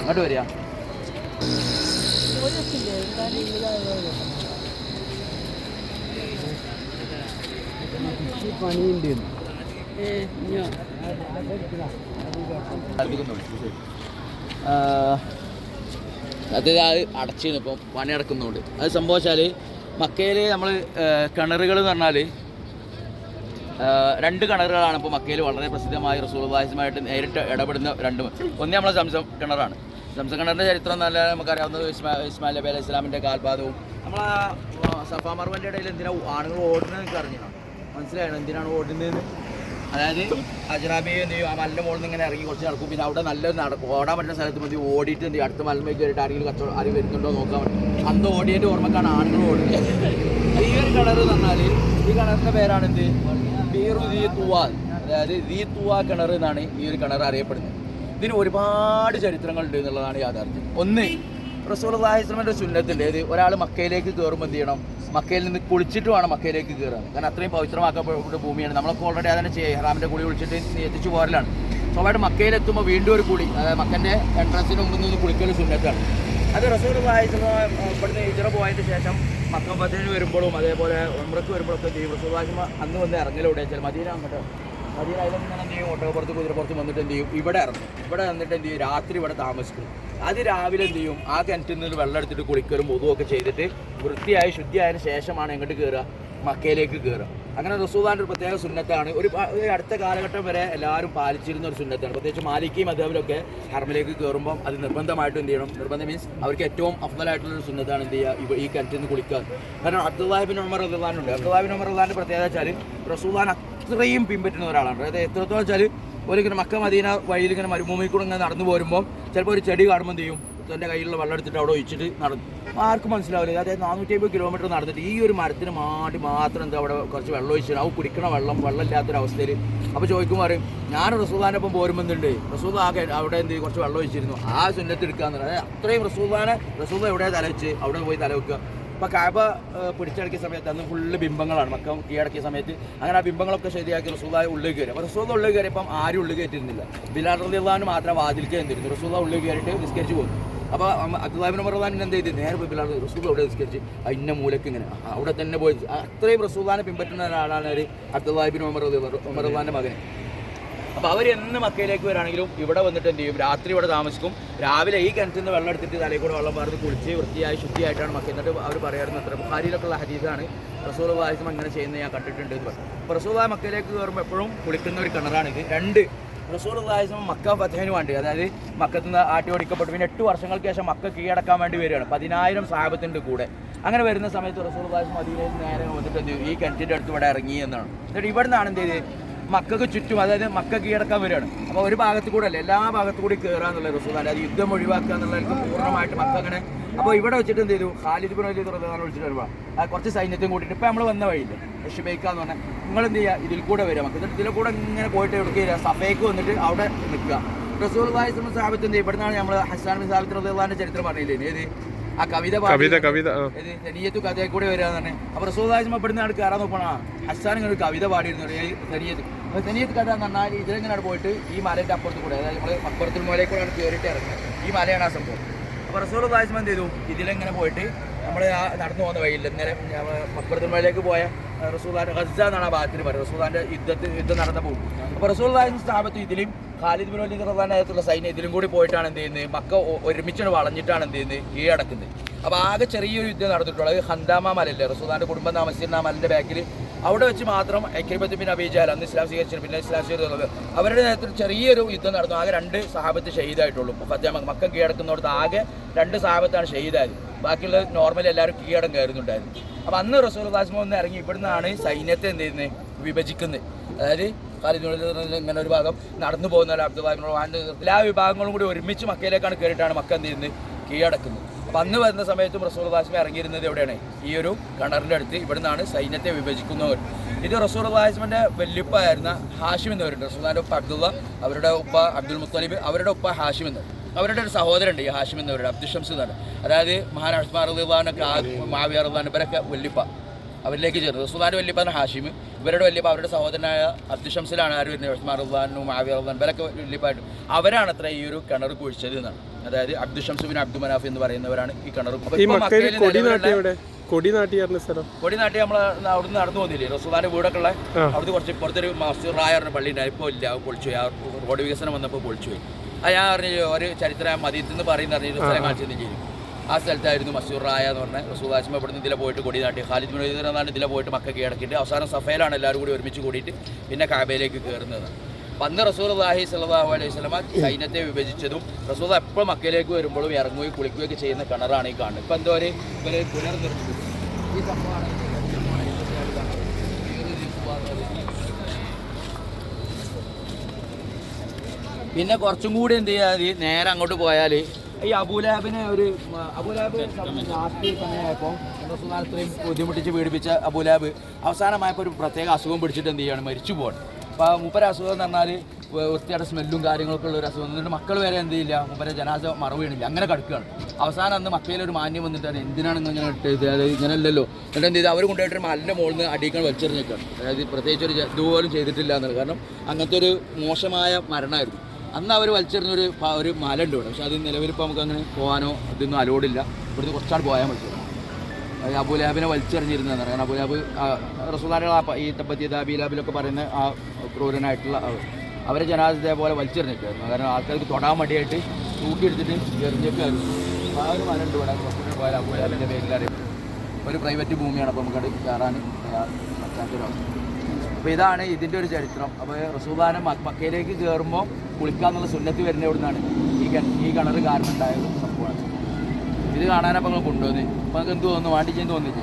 അങ്ങോട്ട് വരിക. പണിയുണ്ട് അത് അത് അടച്ചിരുന്നു ഇപ്പം പണി അടക്കുന്നുണ്ട് അത് സംഭവിച്ചാൽ മക്കയിൽ നമ്മൾ കിണറുകൾ എന്ന് പറഞ്ഞാൽ രണ്ട് കിണറുകളാണ് ഇപ്പോൾ മക്കയിൽ വളരെ പ്രസിദ്ധമായ റസൂൽവാസുമായിട്ട് നേരിട്ട് ഇടപെടുന്ന രണ്ട്. ഒന്നേ നമ്മളെ സംസം കിണറാണ്. സംസം കിണറിന്റെ ചരിത്രം നല്ല നമുക്കറിയാവുന്ന ഇസ്മാ ഇസ്മായിൽ നബി അലൈഹി ഇസ്ലാമിന്റെ കാൽപാദവും നമ്മളെ സഫാ സഫാമർവന്റെ ഇടയിൽ എന്തിനാണ് ആണുങ്ങൾ ഓടുന്നത് എനിക്ക് അറിഞ്ഞാണ് മനസ്സിലായോ? എന്തിനാണ് ഓടുന്നതെന്ന്? അതായത് അജറാബി നീ ആ മലിന്റെ മുകളിൽ നിന്ന് ഇങ്ങനെ ഇറങ്ങി കുറച്ച് നടക്കും. പിന്നെ അവിടെ നല്ല നടക്കും ഓടാൻ പറ്റുന്ന സ്ഥലത്ത് മതി ഓടിയിട്ട് എന്ത് അടുത്ത മലമേക്ക് കയറിയിട്ട് ആരെങ്കിലും കച്ചവടം ആരും വരുന്നുണ്ടോ നോക്കാൻ പറ്റും. അന്ന് ഓടിയിട്ട് ഓർമ്മക്കാണ് ആണുങ്ങൾ ഓടുന്നത്. ഈ ഒരു കിണർ എന്ന് പറഞ്ഞാൽ ഈ കിണറിന്റെ പേരാണ് എന്ത്? ബീറു ദീ തുവാ. അതായത് ദീ തുവാ കിണർ എന്നാണ് ഈ ഒരു കിണർ അറിയപ്പെടുന്നത്. ഇതിന് ഒരുപാട് ചരിത്രങ്ങളുണ്ട് എന്നുള്ളതാണ് യാഥാർത്ഥ്യം. ഒന്ന് റസൂൽ അള്ളാഹിസ്ലമിന്റെ ചുന്നത്തിന്റെ ഇത് ഒരാൾ മക്കയിലേക്ക് കയറുമ്പോൾ എന്ത് ചെയ്യണം? മക്കയിൽ നിന്ന് കുളിച്ചിട്ട് വേണം മക്കയിലേക്ക് കയറാൻ കാരണം അത്രയും പവിത്രമാക്കപ്പെട്ട ഭൂമിയാണ്. നമ്മളൊക്കെ ഓൾറെഡി അതിനെ ചെയ്യുക ഹറാമിന്റെ കുളി കുളിച്ചിട്ട് എത്തിച്ചു പോരലാണ്. സ്വാഭാവികമായിട്ട് മക്കയിലെത്തുമ്പോൾ വീണ്ടും ഒരു കുളി. അതായത് മക്കന്റെ എൻട്രൻസിന് മുമ്പിൽ നിന്ന് കുളിക്കൽ സുന്നത്താണ്. അത് റസൂൽ അള്ളാഹിസ്ലം ഇവിടുന്ന് ഇജറ പോയതിന് ശേഷം മക്കം പത്തിന് വരുമ്പോഴും അതേപോലെ ഉമ്രക്ക് വരുമ്പോഴൊക്കെ ചെയ്യും. റസൂൽ അള്ളാഹിസ്മ അന്ന് വന്ന് ഇറങ്ങലൂടെ ചില മദീന അങ്ങോട്ട്. മദീന നിന്ന് എന്ത് ചെയ്യും? ഓട്ടോപ്പുറത്ത് കുതിരപ്പുറത്ത് വന്നിട്ട് എന്ത് ചെയ്യും? ഇവിടെ ഇറങ്ങും. ഇവിടെ വന്നിട്ട് എന്ത് ചെയ്യും? രാത്രി ഇവിടെ താമസിക്കും. അത് രാവിലെ എന്ത് ചെയ്യും? ആ കിണറ്റിൽ നിന്ന് വെള്ളം എടുത്തിട്ട് കുളിക്കലും ഒതുവൊക്കെ ചെയ്തിട്ട് വൃത്തിയായി ശുദ്ധിയായതിനു ശേഷമാണ് എങ്ങോട്ട് കയറുക മക്കയിലേക്ക് കയറുക അങ്ങനെ റസൂദാന്റെ ഒരു പ്രത്യേക സുന്നത്താണ്. ഒരു അടുത്ത കാലഘട്ടം വരെ എല്ലാവരും പാലിച്ചിരുന്ന ഒരു സുന്നത്താണ്. പ്രത്യേകിച്ച് മാലിക്കി മധബിലൊക്കെ ഹർമിലേക്ക് കയറുമ്പോൾ അത് നിർബന്ധമായിട്ടും എന്ത് ചെയ്യണം? നിർബന്ധം മീൻസ് അവർക്ക് ഏറ്റവും അഫ്ദലായിട്ടുള്ള ഒരു സുന്നത്താണ് എന്ത് ചെയ്യുക? ഈ കിണറ്റിൽ നിന്ന് കുളിക്കുക. കാരണം അബ്ദുല്ലാഹിബിൻ ഉമർ റഹ്ലാനുണ്ട് അബ്ദുല്ലാഹിബിൻ ഉമർ റഹ്ലാന്റെ പ്രത്യേകത വെച്ചാൽ റസൂദാൻ അത്രയും പിൻപറ്റുന്ന ഒരാളാണ്. അതായത് എത്രത്തോളം വെച്ചാൽ ഒരിങ്ങനെ മക്ക മദീന വഴിയിൽ ഇങ്ങനെ മരുഭൂമിയിൽ കൂടെ ഇങ്ങനെ നടന്നു പോരുമ്പോൾ ചിലപ്പോൾ ഒരു ചെടി കാണുമ്പോൾ ചെയ്യും? തന്റെ കയ്യിലുള്ള വെള്ളം എടുത്തിട്ട് അവിടെ ഒഴിച്ചിട്ട് നടന്നു ആർക്കും മനസ്സിലാവില്ല. അതായത് നാനൂറ്റി അമ്പത് കിലോമീറ്റർ നടന്നിട്ട് ഈ ഒരു മരത്തിന് മാടി മാത്രം എന്താ അവിടെ കുറച്ച് വെള്ളം ഒഴിച്ചിട്ട് അവ കുടിക്കണ വെള്ളം വെള്ളം ഇല്ലാത്തൊരവസ്ഥയിൽ അപ്പോൾ ചോദിക്കും പറയും ഞാൻ റസൂദാനൊപ്പം എന്തുണ്ട്? റസൂദ ആകെ അവിടെ എന്ത് കുറച്ച് വെള്ളം ഒഴിച്ചിരുന്നു. ആ സുന്നത്ത് എടുക്കാന്ന് അത്രയും റസൂദാനെ റസൂദ എവിടെ തലവെച്ച് അവിടെ പോയി തലവെക്കുക അപ്പോൾ കാബ പിടിച്ചടക്കിയ സമയത്ത് അന്ന് ഫുള്ള് ബിംബങ്ങളാണ്. മക്കം കീഴടക്കിയ സമയത്ത് അങ്ങനെ ആ ബിംബങ്ങളൊക്കെ ശരിയാക്കി റസൂദായ ഉള്ളിൽ കയറി. അപ്പോൾ റസൂദ ഉള്ളിൽ കയറിയപ്പം ആരും ഉള്ളിൽ കയറ്റിയിരുന്നില്ല ബിലാൽ റലിള്ളാൻ മാത്രം വാതിൽക്കേ എന്തിരുന്നു റസൂദ ഉള്ളിൽ കയറിയിട്ട് നിസ്കരിച്ച് പോകുന്നു അപ്പോൾ അബ്ദുല്ലാബിൻ മറദാൻ എന്ത് ചെയ്ത് നേരെ പോയി ബിലാൽ റസൂദ അവിടെ നിസ്കരിച്ച്. ഇന്ന മൂലക്ക് ഇങ്ങനെ. അവിടെ തന്നെ പോയി. അത്രയും റസൂദാനെ പിൻപറ്റുന്ന ഒരാളാണ് ഒരു അബ്ദുല്ലാബിൻ ഉമർ ഉമർദാന്റെ മകൻ. അപ്പോൾ അവർ എന്ന് മക്കയിലേക്ക് വരാണെങ്കിലും ഇവിടെ വന്നിട്ട് എന്ത് ചെയ്യും? രാത്രി ഇവിടെ താമസിക്കും. രാവിലെ ഈ കിണറ്റിൽ നിന്ന് വെള്ളം എടുത്തിട്ട് തലയിൽ കൂടെ വെള്ളം പറഞ്ഞ് കുളിച്ച് വൃത്തിയായി ശുദ്ധിയായിട്ടാണ് മക്ക എന്നിട്ട് അവർ പറയാറുണ്ട് അത്ര ബുഹാരിയിലൊക്കെയുള്ള ഹദീസാണ് റസൂൽ വാഹിസം അങ്ങനെ ചെയ്യുന്നത് ഞാൻ കണ്ടിട്ടുണ്ട് എന്ന് പറഞ്ഞു. മക്കയിലേക്ക് കയറുമ്പോൾ എപ്പോഴും കുളിക്കുന്ന ഒരു കിണറാണിത് രണ്ട് റസൂൽ മക്ക ഫത്തേന് വേണ്ടി അതായത് മക്കത്ത് നിന്ന് ആട്ടി ഓടിക്കപ്പെട്ടു. പിന്നെ എട്ട് വർഷങ്ങൾക്ക് ശേഷം മക്ക കീഴടക്കാൻ വേണ്ടി വരികയാണ്. പതിനായിരം സാഹബത്തിന്റെ കൂടെ. അങ്ങനെ വരുന്ന സമയത്ത് റസൂൽ വാഹിസം മദീനയിൽ നേരെ വന്നിട്ട്? ഈ കിണറ്റിന്റെ അടുത്ത് ഇവിടെ ഇറങ്ങി എന്നാണ്. എന്നിട്ട് ഇവിടെ നിന്നാണ് എന്ത് ചെയ്ത് മക്കൾക്ക് ചുറ്റും അതായത് മക്ക കീഴടക്കാൻ വരികയാണ്. അപ്പോൾ ഒരു ഭാഗത്തു കൂടെ അല്ല എല്ലാ ഭാഗത്തു കൂടി കയറുക എന്നുള്ള റസൂൽ അല്ലാതെ യുദ്ധം ഒഴിവാക്കുക എന്നുള്ളതിലേക്ക് പൂർണമായിട്ട് മക്ക അങ്ങനെ അപ്പോൾ ഇവിടെ വെച്ചിട്ട് എന്ത് ചെയ്തു? ഖാലിദ് ബിൻ വലീദ് റളിയല്ലാഹു വിളിച്ചിട്ട് വരുമ്പോൾ കുറച്ച് സൈന്യത്തെയും കൂട്ടിയിട്ട് ഇപ്പോൾ നമ്മൾ വന്ന വഴിയില്ല? ഷുബൈക്ക എന്ന് പറഞ്ഞാൽ നിങ്ങൾ എന്ത് ചെയ്യുക ഇതിൽ കൂടെ വരിക. മക്ക ഇതിൽ കൂടെ ഇങ്ങനെ പോയിട്ട് എടുക്കുക സഫേക്ക് വന്നിട്ട് അവിടെ നിൽക്കുക. റസൂൽ വാഹിസ്മ സാബിത്ത് എന്ത് ഇവിടുന്നാണ് നമ്മൾ ഹസാൻ ബിൻ സാഹിബ് റസൂള്ളാന്റെ ചരിത്രം പറഞ്ഞില്ലേ ഏത്? ആ കവിത കവിത കവിത തനിയത്തു കഥയെ സനിയത്തു കൂടെ വരിക തന്നെ അപ്പോൾ റസൂദാജ്മ ഇവിടുന്ന് ആൾ കയറാൻ നോക്കണ. ഹസാൻ ഇങ്ങനെ ഒരു കവിത പാടിയിരുന്നു. ഈ സനിയത്ത് കഥ എന്ന് പറഞ്ഞാൽ ഇതിലെങ്ങനെയാണ് പോയിട്ട് ഈ മലയുടെ അപ്പുറത്ത് കൂടെ അതായത് നമ്മൾ അപ്പുറത്തിൽ മലയിൽ കൂടെയാണ് കയറിയിട്ട് ഇറങ്ങുന്നത്. ഈ മലയാണ് ആ സംഭവം. അപ്പോൾ റസൂൽ ഉദ്ദേശം എന്ത് ചെയ്തു? ഇതിലെങ്ങനെ പോയിട്ട് നമ്മൾ ആ നടന്നു പോകുന്ന വഴിയിൽ നേരെ അപ്പുറത്തിൽ മലയിലേക്ക് പോയ റസൂദാന്റെ ഹസ്സ എന്നാണ് ആ ഭാഗത്തിന് പറയുന്നത്. റസൂദാന്റെ യുദ്ധത്തിൽ യുദ്ധം നടന്ന പോകും അപ്പോൾ റസൂൾ സ്ഥാപത്ത് ഇതിലും ഖാലിദ് ബിൻ വലീദ് റഹ്ലാനായിട്ടുള്ള സൈന്യം ഇതിലും കൂടി പോയിട്ടാണ് എന്ത് ചെയ്യുന്നത്? മക്ക ഒരുമിച്ചാണ് വളഞ്ഞിട്ടാണ് എന്ത് ചെയ്യുന്നത്? കീഴടക്കുന്നത്. അപ്പോൾ ആകെ ചെറിയൊരു യുദ്ധം നടന്നിട്ടുള്ളത് ഹന്താമ മലയില്ലേ? റസൂദാന്റെ കുടുംബം താമസിച്ചിരുന്ന ആ മലന്റെ ബാക്കിൽ അവിടെ വെച്ച് മാത്രം എക്രിബത്ത് പിന്നെ അബീജാൽ അന്ന് ഇസ്ലാം സ്വീകരിച്ചു പിന്നെ ഇസ്ലാം സ്വീകരിച്ചത് അവരുടെ നേതൃത്വത്തിൽ ചെറിയൊരു യുദ്ധം നടന്നു. ആകെ രണ്ട് സഹാബത്ത് ഷെയ്ദായിട്ടുള്ളൂ ഫത്തേ മക്ക കീഴടക്കുന്നവർക്ക് ആകെ രണ്ട് സഹാബത്താണ് ഷഹീദായത്. ബാക്കിയുള്ള നോർമലി എല്ലാവരും കീഴടം കയറുന്നുണ്ടായിരുന്നു. അപ്പം അന്ന് റസൂൽ ഖാസിമ ഒന്ന് ഇറങ്ങി. ഇവിടുന്നാണ് സൈന്യത്തെ എന്ത് ചെയ്യുന്നത് വിഭജിക്കുന്നത് അതായത് ഖാലിദിനുള്ളിൽ ഇങ്ങനെ ഒരു ഭാഗം നടന്നു പോകുന്ന അബ്ദുൽ എല്ലാ വിഭാഗങ്ങളും കൂടി ഒരുമിച്ച് മക്കയിലേക്കാണ് കയറിയിട്ടാണ് മക്ക എന്ത് ചെയ്യുന്നത് കീഴടക്കുന്നു. അപ്പം അന്ന് വരുന്ന സമയത്തും റസൂർ ഹാസ്മി ഇറങ്ങിയിരുന്നത് എവിടെയാണ്? ഈ ഒരു കിണറിന്റെ അടുത്ത്. ഇവിടെ നിന്നാണ് സൈന്യത്തെ വിഭജിക്കുന്നവർ. ഇത് റസൂർ വാസ്മിന്റെ വല്യുപ്പായിരുന്ന ഹാഷിം എന്നവരുണ്ട് റസൂലിന്റെ ഉപ്പ അബ്ദുള്ള അവരുടെ ഉപ്പ അബ്ദുൽ മുത്തലിബ് അവരുടെ ഉപ്പ ഹാഷിം എന്ന്. അവരുടെ ഒരു സഹോദരനുണ്ട് ഈ ഹാഷിം എന്നവരുടെ അബ്ദുഷംസ് എന്നാണ് അതായത് മഹാൻ അഷ്മാർ റഹ്ലാനൊക്കെ മാവിയ റഹ്ലാൻ ഇവരൊക്കെ വല്യുപ്പ. അവരിലേക്ക് ചേർന്നത്. റസൂലാന്റെ വല്യപ്പാൻ ഹാഷിം ഇവരുടെ വല്യപ്പ അവരുടെ സഹോദരനായ അബ്ദുഷംസിലാണ് ആര് വരുന്നത്? ഉസ്മാൻ ഉദ്ദാനും ആവി ഉദ്ദാൻ ഇവരൊക്കെ വല്യപ്പായിട്ട് അവരാണ് അത്ര ഈ ഒരു കിണർ കുഴിച്ചത് എന്നാണ്. അതായത് അബ്ദുൽ ഷംസുബിൻ അബ്ദു മനാഫ് എന്ന് പറയുന്നവരാണ് ഈ കിണർ കൊടിനാട്ടി കൊടി സ്ഥലം. കൊടി നാട്ടി നമ്മൾ അവിടുന്ന് നടന്നു പോകുന്നില്ലേ റസൂലാന്റെ വീടൊക്കെ ഉള്ള അവിടുന്ന് അവിടുത്തെ കുറച്ച് പുറത്തൊരു മാസ്റ്റർ റായറിന്റെ പള്ളി ഉണ്ടായി ഇപ്പോൾ ഇല്ല പൊളിച്ചു പോയി ആ റോഡ് വികസനം വന്നപ്പോൾ പൊളിച്ചു പോയി അത് ഞാൻ പറഞ്ഞു ഒരു ചരിത്ര മതിയെന്ന് പറയുന്ന അറിഞ്ഞ സ്ഥലം കാണിച്ചു ചെയ്യും ആ സ്ഥലത്തായിരുന്നു മസൂർ റായ എന്ന് പറഞ്ഞ. റസൂദാശ്മ ഇവിടുന്ന് ഇതിലെ പോയിട്ട് കൊടി നാട്ടി. ഖാലിദ് എന്നാണ് ഇതിലെ പോയിട്ട് മക്ക കീഴടക്കിയിട്ട് അവസാനം സഫയിലാണ് എല്ലാവരും കൂടി ഒരുമിച്ച് കൂടിയിട്ട് പിന്നെ കാബയിലേക്ക് കയറുന്നത് അന്ന് റസൂൽ അള്ളാഹി സല്ലാഹു അലൈഹി സ്വലമ സൈന്യത്തെ വിഭജിച്ചതും റസൂൽ എപ്പോഴും മക്കയിലേക്ക് വരുമ്പോഴും ഇറങ്ങുകയും കുളിക്കുകയൊക്കെ ചെയ്യുന്ന കിണറാണ് ഈ കാണുന്നത്. ഇപ്പം എന്തോ ഒരു പുനർനിർമ്മിച്ചു. ഈ പിന്നെ കുറച്ചും കൂടി എന്ത് ചെയ്യാതി നേരെ അങ്ങോട്ട് പോയാൽ ഈ അബൂലാബിനെ ഒരു അബുലാബ് ലാസ്റ്റ് സമയമായപ്പോൾ അത്രയും ബുദ്ധിമുട്ടിച്ച് പീഡിപ്പിച്ച അബൂലാബ് അവസാനമായപ്പോൾ ഒരു പ്രത്യേക അസുഖം പിടിച്ചിട്ട് എന്ത് ചെയ്യാണ്? മരിച്ചു പോകണം അപ്പോൾ മുപ്പര അസുഖം എന്ന് പറഞ്ഞാൽ വൃത്തിയുടെ സ്മെല്ലും കാര്യങ്ങളൊക്കെ ഉള്ള ഒരു അസുഖം. എന്നിട്ട് മക്കൾ വരെ എന്ത് ചെയ്യില്ല? മൂപ്പര ജനാസ മറവ് അങ്ങനെ കിടക്കുകയാണ്. അവസാനം അന്ന് മക്കയിലൊരു മാന്യം വന്നിട്ടാണ് എന്തിനാണ് ഇങ്ങനെ ഇട്ടത്? അതായത് ഇങ്ങനെ അല്ലല്ലോ എന്നിട്ട് എന്ത് ചെയ്ത്? അവർ കൊണ്ടുപോയിട്ട് ഒരു മലിന്റെ മുകളിൽ നിന്ന് അടിക്കാൻ വലിച്ചെറിഞ്ഞേക്കാണ്. അതായത് പ്രത്യേകിച്ച് ഒരു ഇതുപോലും ചെയ്തിട്ടില്ല എന്നുള്ളത്. കാരണം അങ്ങനത്തെ ഒരു മോശമായ മരണമായിരുന്നു. അന്ന് അവർ വലിച്ചെറിഞ്ഞൊരു ഒരു മല ഉണ്ട് ഇവിടെ. പക്ഷെ അത് നിലവിലിപ്പോൾ നമുക്ക് അങ്ങനെ പോകാനോ അതൊന്നും അലോഡില്ല ഇവിടുന്ന് കുറച്ചാട് പോയാൽ മതി. അത് അബുലാബിനെ വലിച്ചെറിഞ്ഞിരുന്നതെന്ന് പറയുന്നത് അബുലാബ് റസൂദാനുള്ള ഈ തപ്പത്തി അബിലാബിലൊക്കെ പറയുന്ന ആ ക്രൂരനായിട്ടുള്ള അവരെ ജനാസ് പോലെ വലിച്ചെറിഞ്ഞിട്ടായിരുന്നു കാരണം ആൾക്കാർക്ക് തൊടാൻ മടിയായിട്ട് തൂക്കിയെടുത്തിട്ട് എറിഞ്ഞിട്ടായിരുന്നു ആ ഒരു മല ഉണ്ട് ഇവിടെ. കുറച്ചുകൂടി പോയാൽ അബുലാബിന്റെ പേരിലറിയും ഒരു പ്രൈവറ്റ് ഭൂമിയാണ് അപ്പോൾ നമുക്കത് കയറാൻ പറ്റാത്തൊരു അവസ്ഥ അപ്പോൾ ഇതാണ് ഇതിന്റെ ഒരു ചരിത്രം. അപ്പോൾ റസൂദാന മക്കയിലേക്ക് കയറുമ്പോൾ കുളിക്കാന്നുള്ള സുന്നത്ത് വരുന്ന ഇവിടുന്നാണ് ഈ കിണ ഈ കിണർ കാരണം ഉണ്ടായ ഒരു സംഭവമാണ്. ഇത് കാണാനപ്പോൾ നിങ്ങൾ കൊണ്ടുവന്ന്. അപ്പോൾ നിങ്ങൾക്ക് എന്ത് തോന്നുന്നു? വാണ്ടിച്ചെന്ന് തോന്നിച്ചു